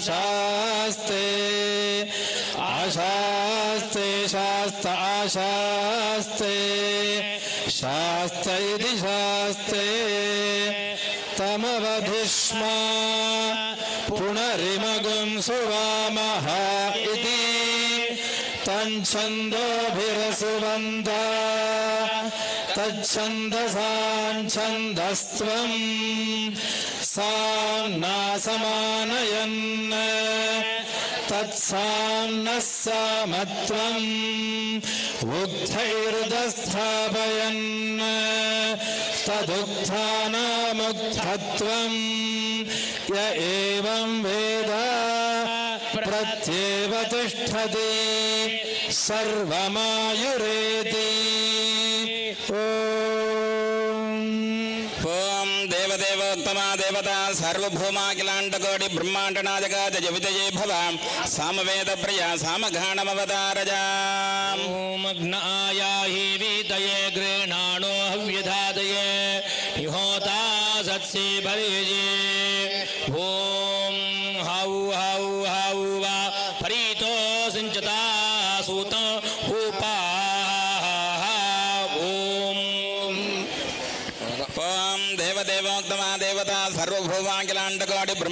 शास्ते आशास्ते शास्त आशास्ते शास्त इति शास्ते तमवधिष्म पुनरिमगुं सुवामः इति तच्छन्दोभिरसुवन्त तच्छन्दसाञ्छन्दस्त्वम् साम्ना तत्सान्नः तत्साम् नः सामत्वम् उग्धैरुदः स्थापयन् य एवं वेद प्रत्येव तिष्ठति सर्वमायुरेति। ओ దేవతా సర్వభూమాఖిలాండకోటి బ్రహ్మాండనాథగా జ విజయే భవ సామవేద ప్రియ సామఘాణమవతారజ ఓమగ్నాయాహి వీతయే గృహాణో హవ్యధాతయే హోతా సత్సే భరిజే ఓం హౌ హౌ హౌ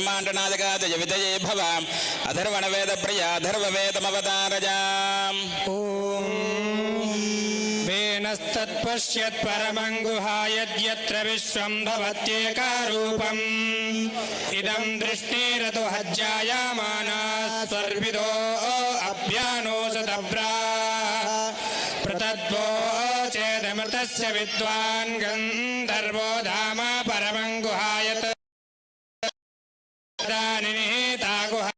ब्रह्माण्डनादकादय विदये भवाम् अधर्वणवेदप्रिया अधर्ववेदमवतारजाम् ॐ वेणस्तत्पश्यत्परमं गुहायद्यत्र विश्वं भवत्येकारूपम्। इदं धाम परमं ता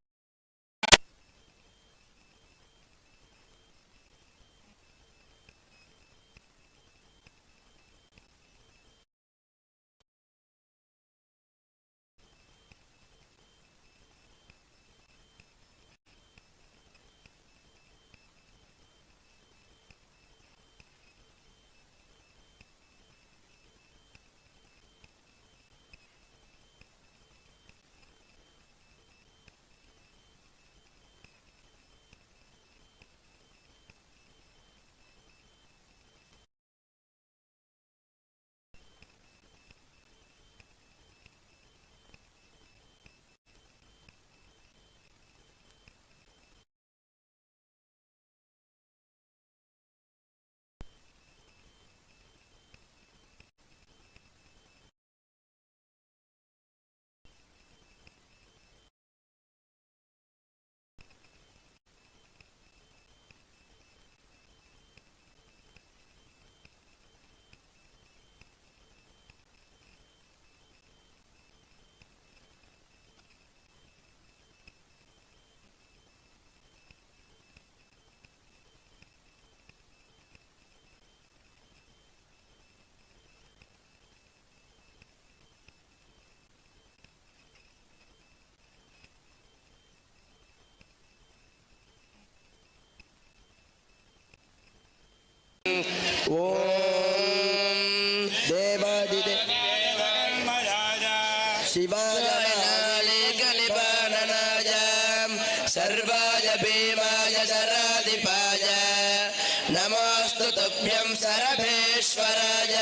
सरभेश्वराय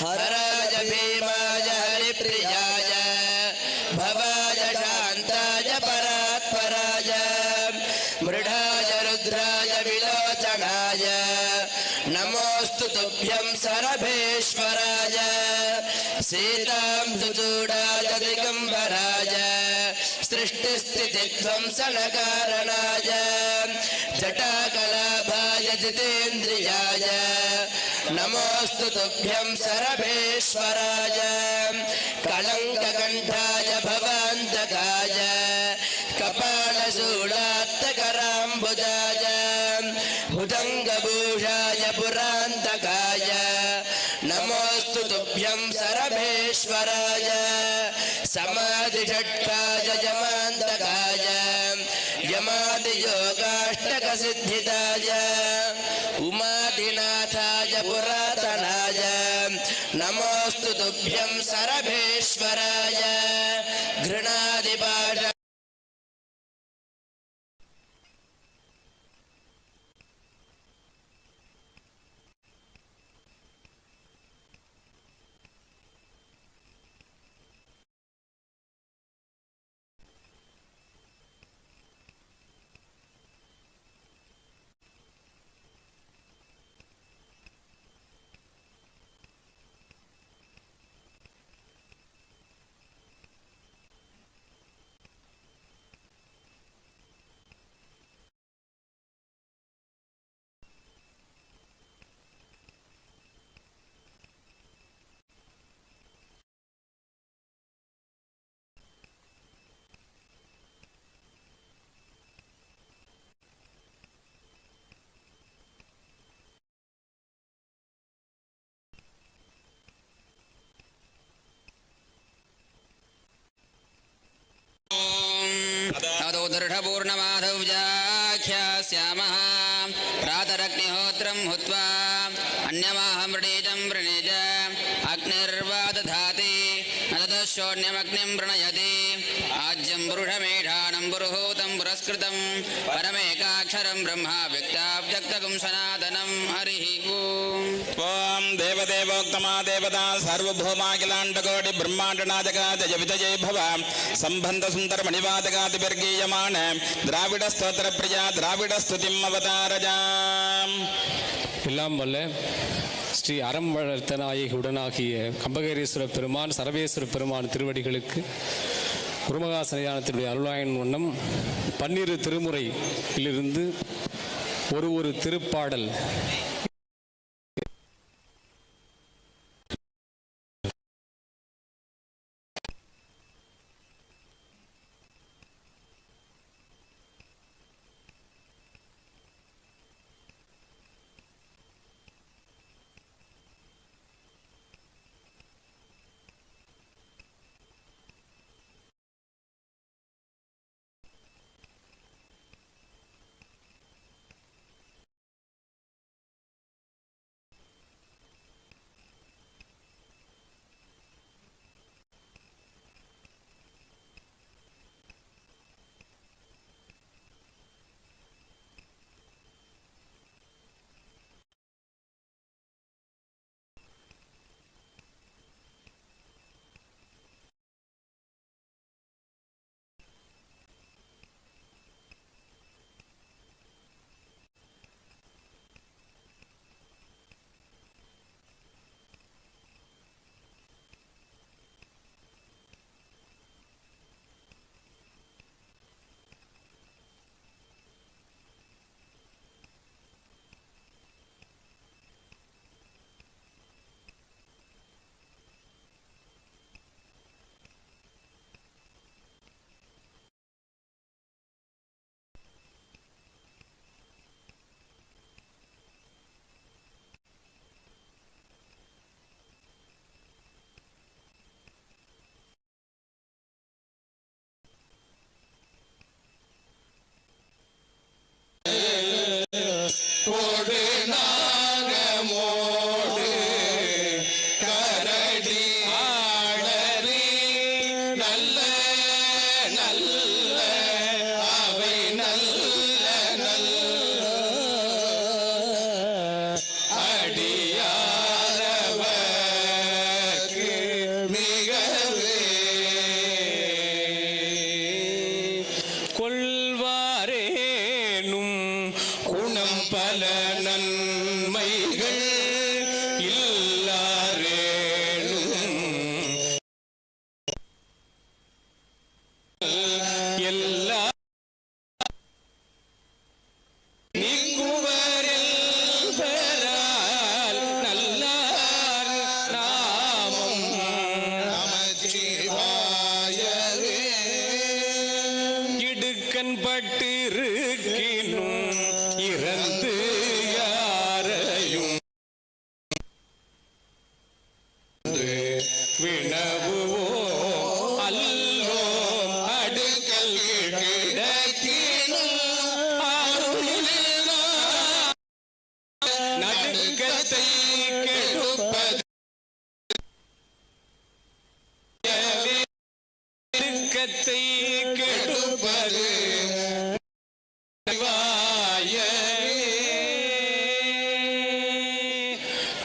हराय भीमाय हरिप्रियाय भवाय शान्ताय परात्पराय मृढाय रुद्राय विलोचनाय नमोऽस्तु तुभ्यं सरभेश्वराय सीतां सुचूडाय दिगम्बराय सृष्टिस्थितिध्वंसनकारणाय जटाकलाभाय जितेन्द्रियाय। नमोऽस्तु तुभ्यं सरभेश्वराय कलङ्ककण्ठाय भवान्तकाय कपालशूलात्तकराम्बुजाय भुजङ्गभूषाय पुरान्तकाय नमोऽस्तु तुभ्यं सरभेश्वराय, समाधिषट्काय जमान्तकाय यमादियोगाष्टकसिद्धिताय उमादिनाथाय तुभ्यं सरभेश्वराय पूर्णमाधव्याख्यास्यामः। प्रातरग्निहोत्रं हुत्वा अन्यमाहमृणीजं वृणीज। अग्निर्वा न ततः शून्यमग्निं वृणयति। आज्यं पुरुषमेषाणं पुरुहूतं पुरस्कृतं परमेकाक्षरं ब्रह्मा व्यक्ताव्यक्तगुं सनातनं हरिः ओम् त्वां देवदेवोक्तमा देवता सार्वभौमाखिलाण्डकोटि ब्रह्माण्डनाजकादय विजये भव सम्बन्धसुन्दरमणिवादकादिवर्गीयमाण द्राविडस्तोत्रप्रिया द्राविडस्तुतिम् अवतारजाम् எல்லாம் வல்ல ஸ்ரீ அறம் வளர்த்த நாயகி உடனாகிய கம்பகேரீஸ்வர பெருமான் சரவேஸ்வர பெருமான் திருவடிகளுக்கு குருமகாசனயானத்தினுடைய அருளாயன் வண்ணம் பன்னிரு திருமுறையிலிருந்து ஒரு ஒரு திருப்பாடல் Lord.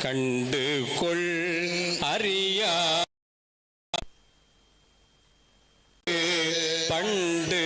கண்டு கொள் அறியா. பண்டு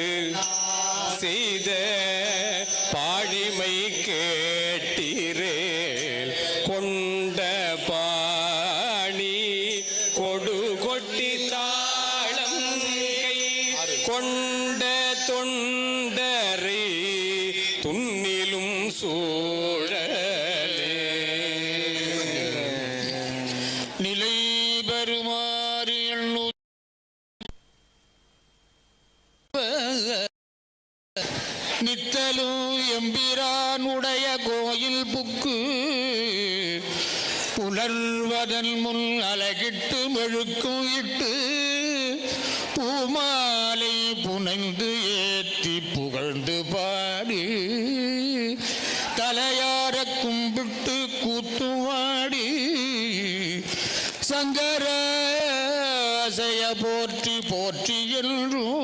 புலர்வதன் முன் அலகிட்டு மெழுக்கும் இட்டு பூமாலை புனைந்து ஏற்றி புகழ்ந்து பாடி தலையார கும்பிட்டு கூத்துவாடி சங்கர அசைய போற்றி போற்றி என்றும்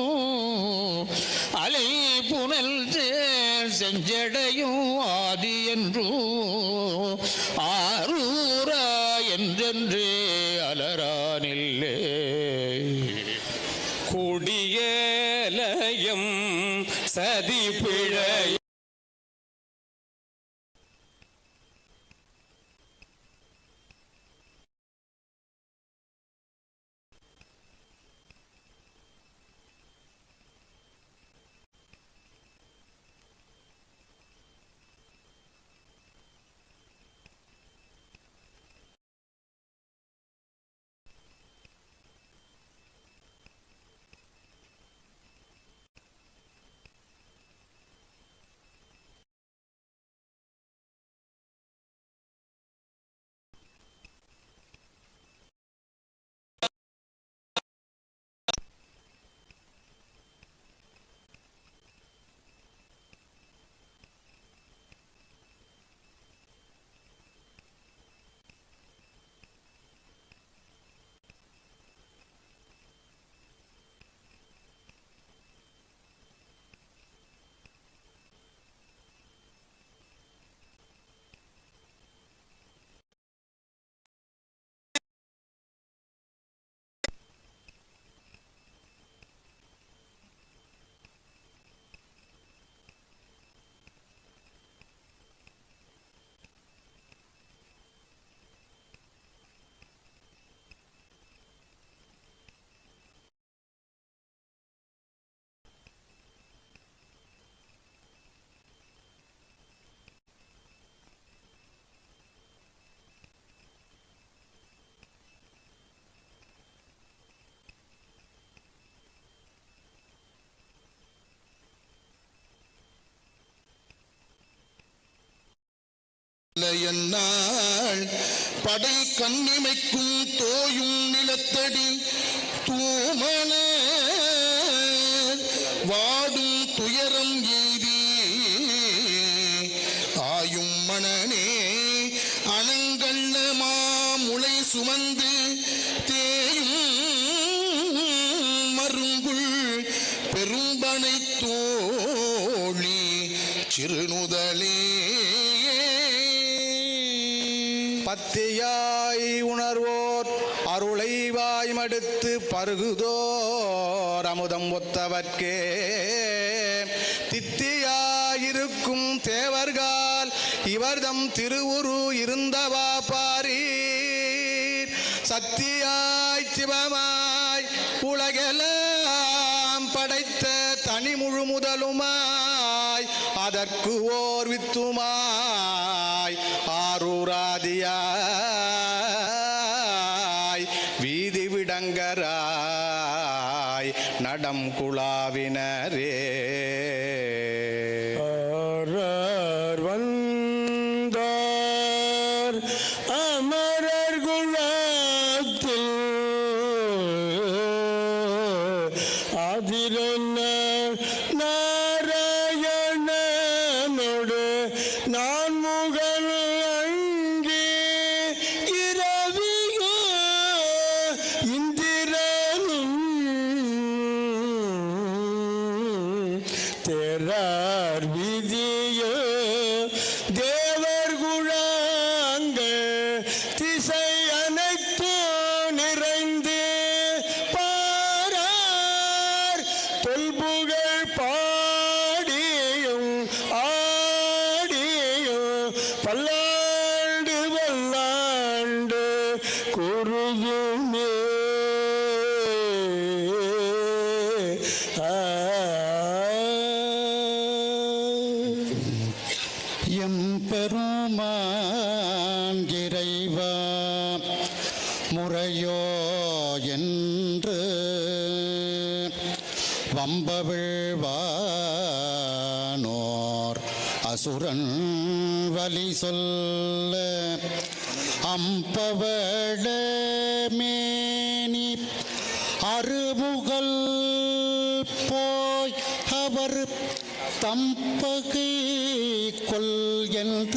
என்னால். படை கண்ணிமைக்கும் தோயும் நிலத்தடி தூமன. வாடும் துயரம் எய்தி ஆயும் மணனே அணங்கள்ள மாமுளை சுமந்து தேயும் மருங்குள் பெரும்பனை தோழி. சிறுநுதலே பத்தியாய் உணர்வோர் அருளை வாய்மடுத்து பருகுதோர் அமுதம் ஒத்தவர்க்கே. தித்தியாயிருக்கும் தேவர்கால் இவர்தம் திருவுரு இருந்தவா பாரி சத்தியாய் சிவமாய் உலகெல்லாம் படைத்த தனி முழு முதலுமாய் அதற்கு ஓர் வித்துமாய். ஆரூராதியாய் உலாவினரே. வந்தார் அமரர் குலத்தில். அதிரன்ன நாராயணனோடு நான் எம்பெருமான் இறைவா முறையோ என்று வம்பவிழ்வானோர் அசுரன் வலி சொல்ல அம்பவள மேனி அருமுகல் போய் அவர் தம்பகை quien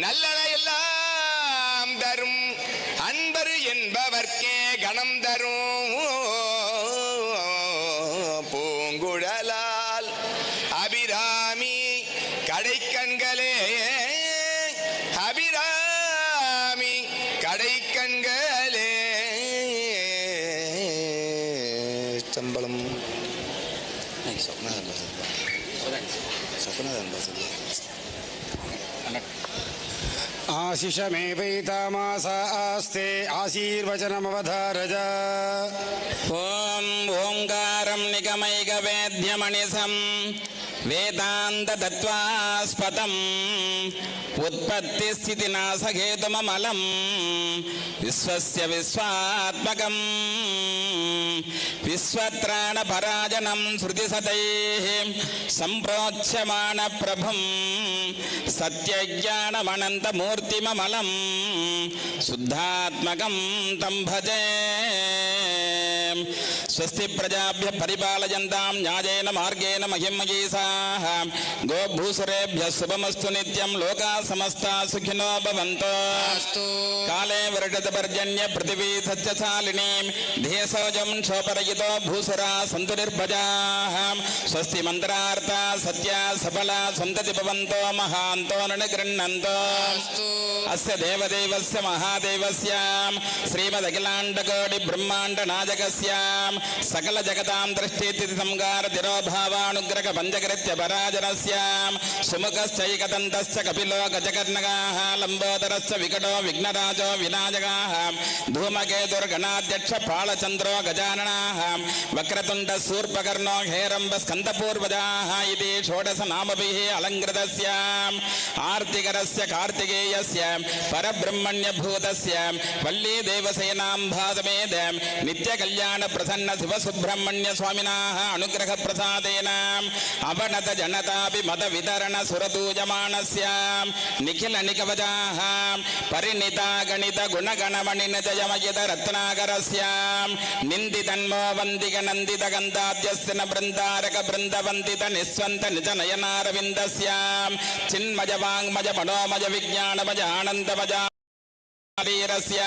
நல்லதையெல்லாம் தரும். அன்பர் என்பவர்க்கே கணம் தரும். आशिषमेवैतामास आस्ते आशीर्वचनमवधारज। ॐ ओङ्कारं निगमैकवेद्यमणिसं वेदान्ततत्त्वास्पदम् उत्पत्तिस्थितिनाशहेतुममलं विश्वस्य विश्वात्मकम् विश्वत्राणपराजनं श्रुतिसतैः सम्प्रोच्यमानप्रभुं सत्यज्ञानमनन्तमूर्तिममलं शुद्धात्मकं तं भजे స్వస్తి ప్రజాభ్య పరిపాలయంతాం న్యాయేన మార్గేణ మహిమహీసాః గోభూసురేభ్య శుభమస్తు నిత్యం లోకా సమస్తా సుఖినో భవంతు కాలే వరటతపర్జన్య పృథివీ సత్యశాలినీం ధేసోజం క్షోపరయితో భూసురా సంతు నిర్భజాః స్వస్తి మంత్రార్థ సత్య సఫల సంతతి భవంతో మహాంతో నృణగృహ్ణంతో అస్య దేవదేవస్య మహాదేవస్యాం శ్రీమదఖిలాండకోటి బ్రహ్మాండ నాజకస్యాం సకల జగతాం దృష్టేతి సంగార తిరోభావానుగ్రహ పంచకృత్య పరాజనస్యాం. సుముఖశ్చైకదంతశ్చ కపిలోక జగర్ణగాః లంబోదరశ్చ వికటో విఘ్నరాజో వినాయకాః ధూమకేతుర్గణాధ్యక్ష పాళచంద్రో గజాననాః వక్రతుండ శూర్పకర్ణో హేరంబ స్కందపూర్వజాః ఇది షోడశ నామభిః అలంకృతస్యాం. ఆర్తికరస్య కార్తికేయస్య పరబ్రహ్మణ్యభూతస్య వల్లీ భాసమేద నిత్య కళ్యాణ ప్రసన్న శ్రీకృష్ణ శివ సుబ్రహ్మణ్య స్వామినా అనుగ్రహ ప్రసాదేన అవనత జనతాపి మత వితరణ సురతూజమానస్య నిఖిల నికవజాః పరిణిత గణిత గుణగణమణిన జయమయత రత్నాకరస్య నిందితన్మో నందిత గంధాద్యస్తిన బృందారక బృందవందిత నిస్వంత నిజ నయనారవిందస్య చిన్మజ వాంగ్మజ మనోమజ విజ్ఞానమజ ఆనందమజ శరీరస్య